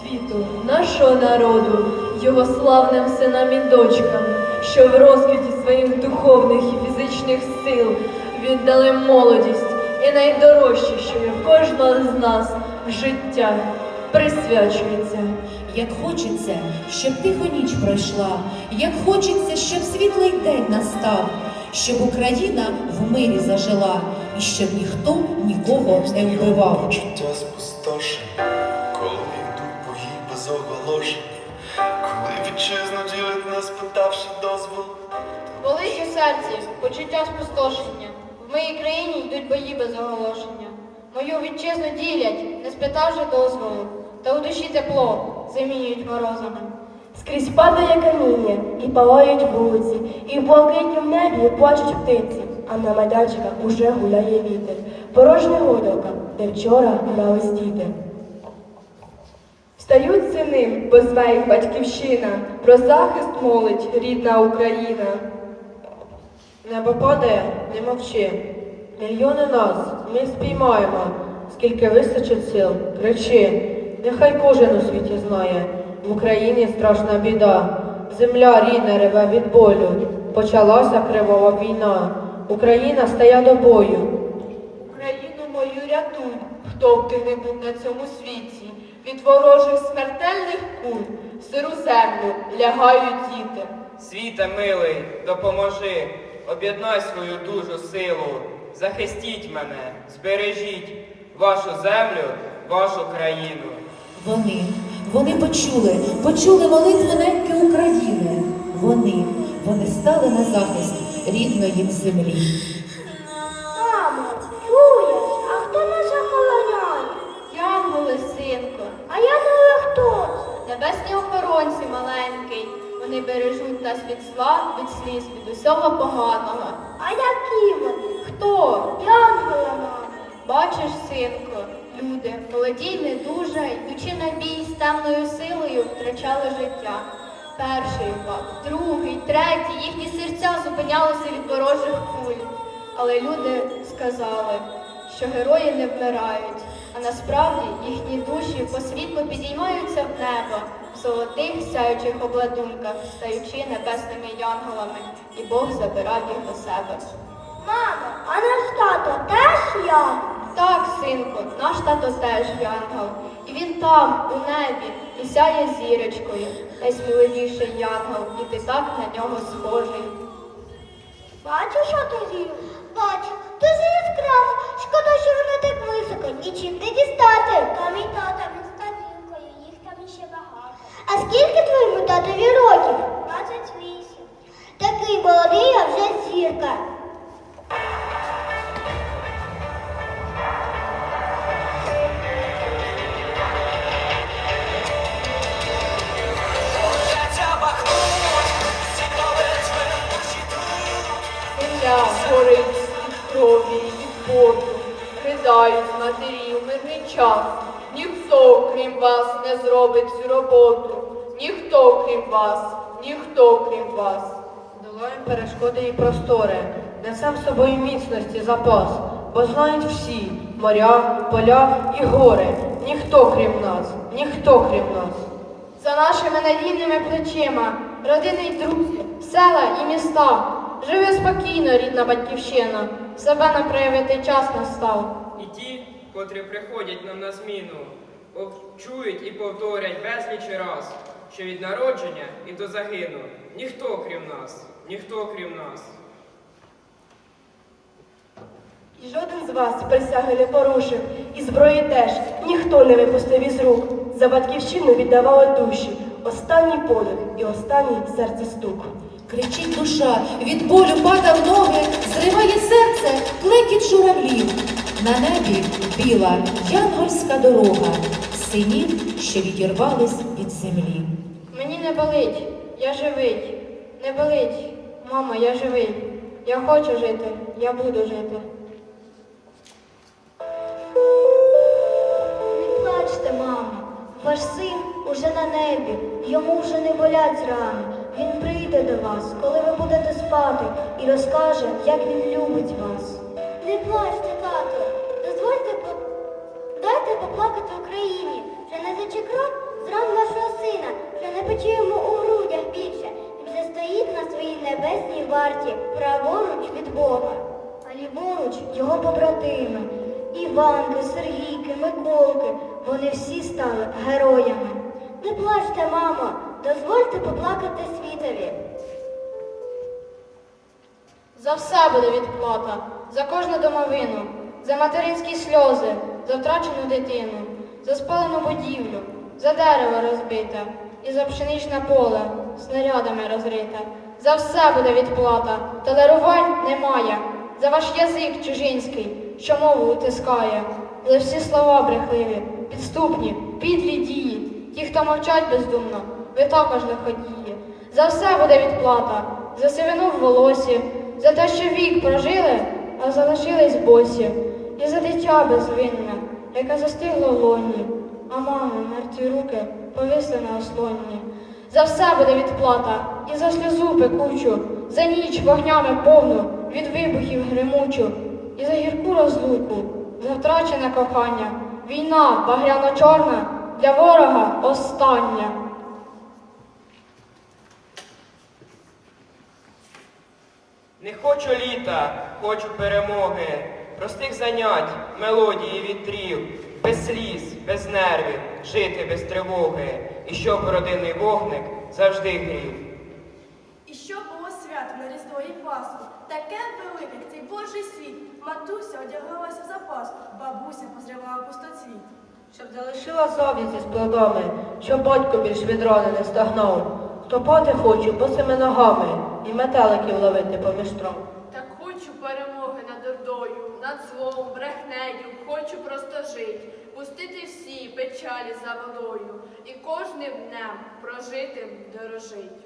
світу, нашого народу, його славним синам і дочкам, що в розквіті своїх духовних і фізичних сил віддали молодість і найдорожче, що є в кожного з нас в життя, присвячується. Як хочеться, щоб тихо ніч пройшла, як хочеться, щоб світлий день настав, щоб Україна в мирі зажила, і щоб ніхто нікого не вбивав. Почуття спустошення, серці почуття спустошення. В моїй країні йдуть бої без оголошення. Мою вітчизну ділять, не спитавши дозволу, та у душі тепло замінюють морозами. Скрізь падає каміння, і палають вулиці, і в блакитнім небі плачуть птиці, а на майданчиках уже гуляє вітер. Порожня гойдалка, де вчора грались діти. Встають сини, бо зве їх батьківщина, про захист молить рідна Україна. Небо падає, не мовчи. Мільйони нас ми спіймаємо, скільки вистачить сил, кричи. Нехай кожен у світі знає. В Україні страшна біда. Земля рідна реве від болю. Почалася кривава війна. Україна стає до бою. Україну мою рятуй, хто б ти не був на цьому світі. Від ворожих смертельних куль в сиру землю лягають діти. Світе милий, допоможи, об'єднай свою дужу силу, захистіть мене, збережіть вашу землю, вашу країну. Вони, вони почули, почули молитви неньки України. Вони, вони стали на захист рідної землі. Зла, від сліз, від усього поганого. А які вони? Хто? Янгола. Бачиш, синко, люди, молоді й не дуже, йдучи на бій з темною силою, втрачали життя. Перший впав, другий, третій, їхні серця зупинялися від ворожих куль. Але люди сказали, що герої не вмирають, а насправді їхні душі по світлу підіймаються в небо, золотих сяючих обладунках, стаючи небесними янголами, і Бог забирав їх до себе. Мамо, а наш тато теж я? Так, синку, наш тато теж янгол. І він там, у небі, і сяє зірочкою. Найсміливіший янгол, і ти так на нього схожий. Бачиш, що ти зір? Бачу, матері мирний час. Ніхто, крім вас, не зробить цю роботу. Ніхто, крім вас, ніхто, крім вас. Долаємо перешкоди і простори, несем з собою міцності запас, бо знають всі моря, поля і гори. Ніхто крім нас, ніхто крім нас. За нашими надійними плечима, родини й друзі, села і міста. Живи спокійно, рідна батьківщина. Себе нам проявити час настав. І ті, котрі приходять нам на зміну, чують і повторять безліч раз, що від народження і до загину ніхто крім нас, ніхто крім нас. І жоден з вас присяги не порушив, і зброї теж ніхто не випустив із рук. За батьківщину віддавали душі, останній подих і останній серце стук. Кричить душа, від болю падав ноги, зриває серце, клекіт журавлів. На небі біла янгольська дорога, синів, що відірвались від землі. Мені не болить, я живий. Не болить, мама, я живий. Я хочу жити, я буду жити. Не плачте, мамо. Ваш син уже на небі, йому вже не болять рани. Він прийде до вас, коли ви будете спати, і розкаже, як він любить вас. Не плачте, тату, дозвольте по... дайте поплакати Україні. Вже не заче кров зран вашого сина, вже не почуємо у грудях більше. і вже стоїть на своїй небесній варті, праворуч від Бога, а ліворуч його побратими. Іванки, Сергійки, Миколки. Вони всі стали героями. Не плачте, мамо, дозвольте поплакати світові. За все буде відплата за кожну домовину, за материнські сльози, за втрачену дитину, за спалену будівлю, за дерево розбите і за пшеничне поле снарядами розрите. За все буде відплата, толерувань немає, за ваш язик чужинський, що мову утискає, за всі слова брехливі, підступні, підлі дії, ті, хто мовчать бездумно, ви також лиходії. За все буде відплата, за сивину в волосі, за те, що вік прожили, а залишились босі, і за дитя безвинне, яке застигло в лоні, а мами мертві руки повисли на ослоні. За все буде відплата, і за сльозу пекучу, за ніч вогнями повну, від вибухів гримучу, і за гірку розлуку, за втрачене кохання, війна багряно-чорна, для ворога остання. Не хочу літа, хочу перемоги, простих занять, мелодії вітрів, без сліз, без нервів, жити без тривоги, і щоб родинний вогник завжди грів. І що було свято на Різдво і Пасху, таке велике, як цей Божий світ. Матуся одягалася в запас, бабуся позрівала пустоцвіт. Щоб залишила совість з плодами, щоб батько більш від рани не стагнав. Стопати хочу босими ногами і метеликів ловити поміж трав. Так хочу перемоги над ордою, над злом, брехнею, хочу просто жить, пустити всі печалі за водою і кожним днем прожити дорожить.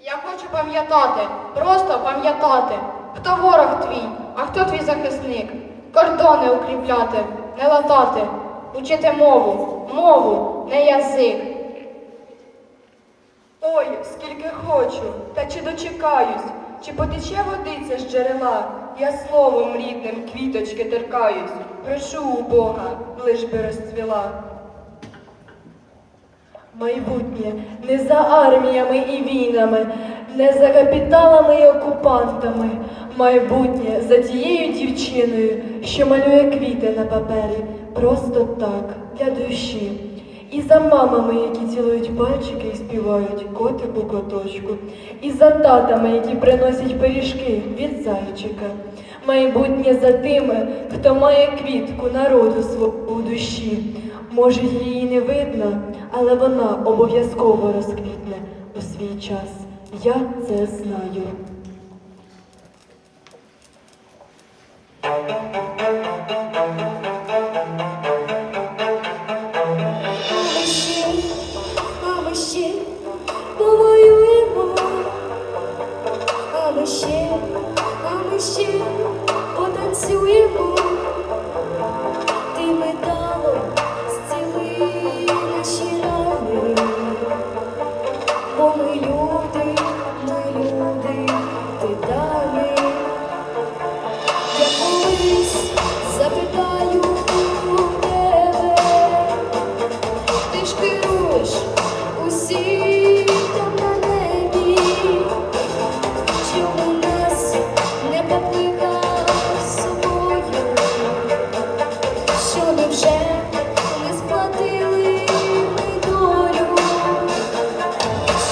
Я хочу пам'ятати, просто пам'ятати, хто ворог твій, а хто твій захисник. Кордони укріпляти, не латати, учити мову, мову, не язик. Ой, скільки хочу, та чи дочекаюсь, чи потече водиця з джерела, я словом рідним квіточки торкаюсь, прошу у Бога, лиш би розцвіла. Майбутнє не за арміями і війнами, не за капіталами і окупантами. Майбутнє за тією дівчиною, що малює квіти на папері, просто так, для душі. І за мамами, які цілують пальчики і співають котику коточку, і за татами, які приносять пиріжки від зайчика. Майбутнє за тими, хто має квітку народу свого у душі. Може, її не видно, але вона обов'язково розквітне у свій час. Я це знаю.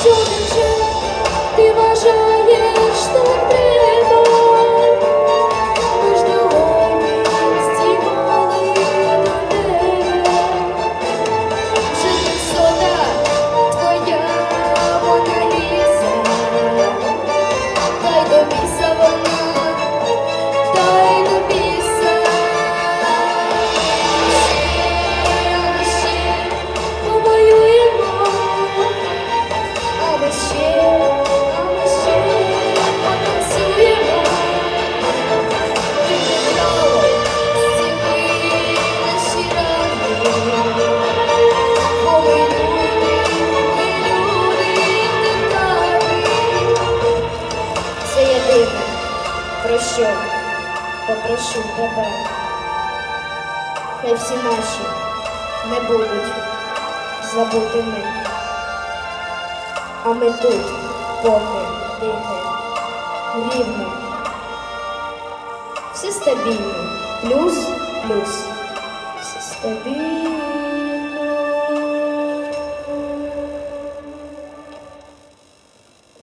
Що ми тебе. Хай всі наші не будуть забутими. А ми тут, поки тихе, рівно. Все стабільно, плюс плюс. Все стабільно.